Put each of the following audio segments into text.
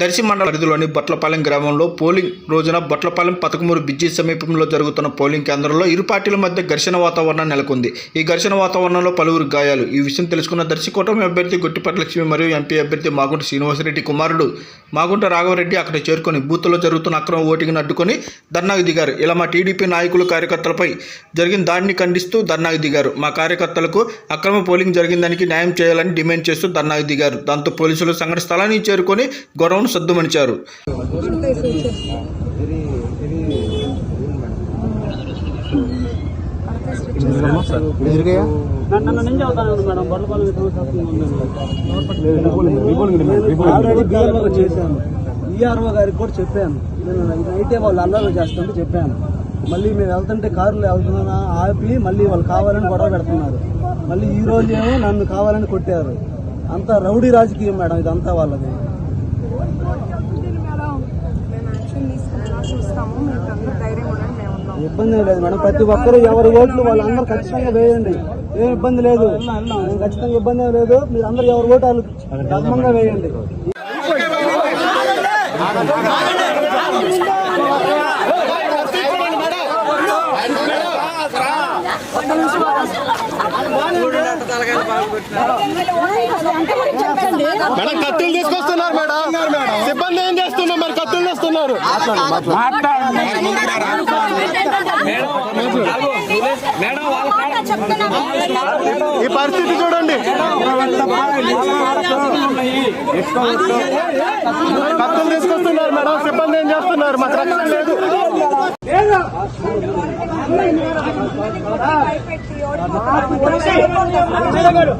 దర్శి మండల పరిధిలోని బొట్లపాలెం గ్రామంలో పోలింగ్ రోజున బొట్లపాలెం పతకమూరు బ్రిడ్జి సమీపంలో జరుగుతున్న పోలింగ్ కేంద్రంలో ఇరు పార్టీల మధ్య ఘర్షణ వాతావరణం నెలకొంది. ఈ ఘర్షణ వాతావరణంలో పలువురు గాయాలు. ఈ విషయం తెలుసుకున్న దర్శి కూటమి అభ్యర్థి గొట్టిపట్ల లక్ష్మి మరియు ఎంపీ అభ్యర్థి మాగుంట శ్రీనివాసరెడ్డి కుమారుడు మాగుంట రాఘవరెడ్డి అక్కడ చేరుకొని బూత్లో జరుగుతున్న అక్రమ ఓటింగ్ను అడ్డుకొని ధర్నాకు దిగారు. ఇలా మా టీడీపీ నాయకులు కార్యకర్తలపై జరిగిన దాడిని ఖండిస్తూ ధర్నాకు దిగారు. మా కార్యకర్తలకు అక్రమ పోలింగ్ జరిగిందానికి న్యాయం చేయాలని డిమాండ్ చేస్తూ ధర్నాకు దిగారు. దాంతో పోలీసులు సంఘటన స్థలానికి చేరుకొని గొడవ గొడవను సద్దుమణిచారు. చేశాను ఈఆర్ఓ గారికి కూడా చెప్పాను నేను నైటే వాళ్ళు అల్లర్లు చేస్తుంటే చెప్పాను మళ్ళీ మేము వెళ్తుంటే కారులో వెళ్తున్నా ఆపి మళ్ళీ వాళ్ళు కావాలని గొడవ పెడుతున్నారు మళ్ళీ ఈ రోజు ఏమో నన్ను కావాలని కొట్టారు. అంతా రౌడీ రాజకీయం మేడం ఇదంతా వాళ్ళది ఉంటుంది మేడం మేము యాక్షన్ తీసుకుంటా చూస్తాము. మీకు అందరూ ధైర్యం ఉండండి మేము ఉన్నాం ఇబ్బంది ఏం లేదు మేడం. ప్రతి ఒక్కరు ఎవరి ఓట్లు వాళ్ళందరూ ఖచ్చితంగా వేయండి. ఏం ఇబ్బంది లేదు. ఖచ్చితంగా ఇబ్బంది ఏం లేదు. మీరు అందరూ ఎవరి ఓటు వాళ్ళు ధర్మంగా వేయండి. మేడం కత్తులు తీసుకొస్తున్నారు మేడం. సిబ్బంది ఏం మాట్లాడు ఈ పరిస్థితి చూడండి. కత్తులు తీసుకొస్తున్నారు మేడం సిబ్బంది ఏం చేస్తున్నారు? మాకు రక్షణ లేదు. మీరు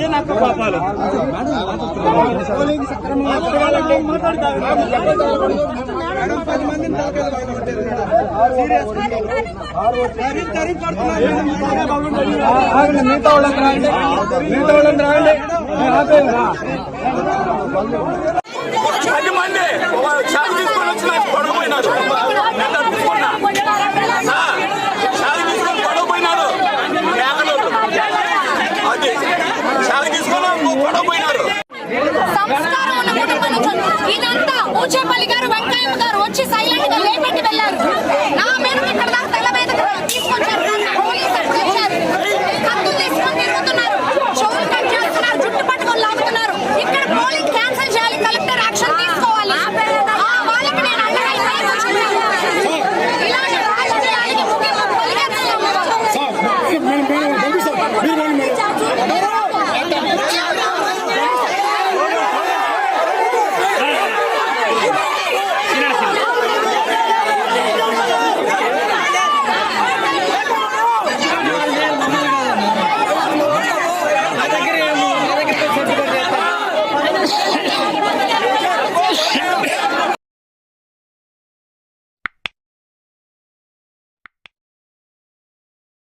భయపెట్టి ఓడిపోతారు. మిగతా వాళ్ళకి రాండి మిగతా వాళ్ళని రాండి పది మంది తీసుకొని వచ్చిన stop.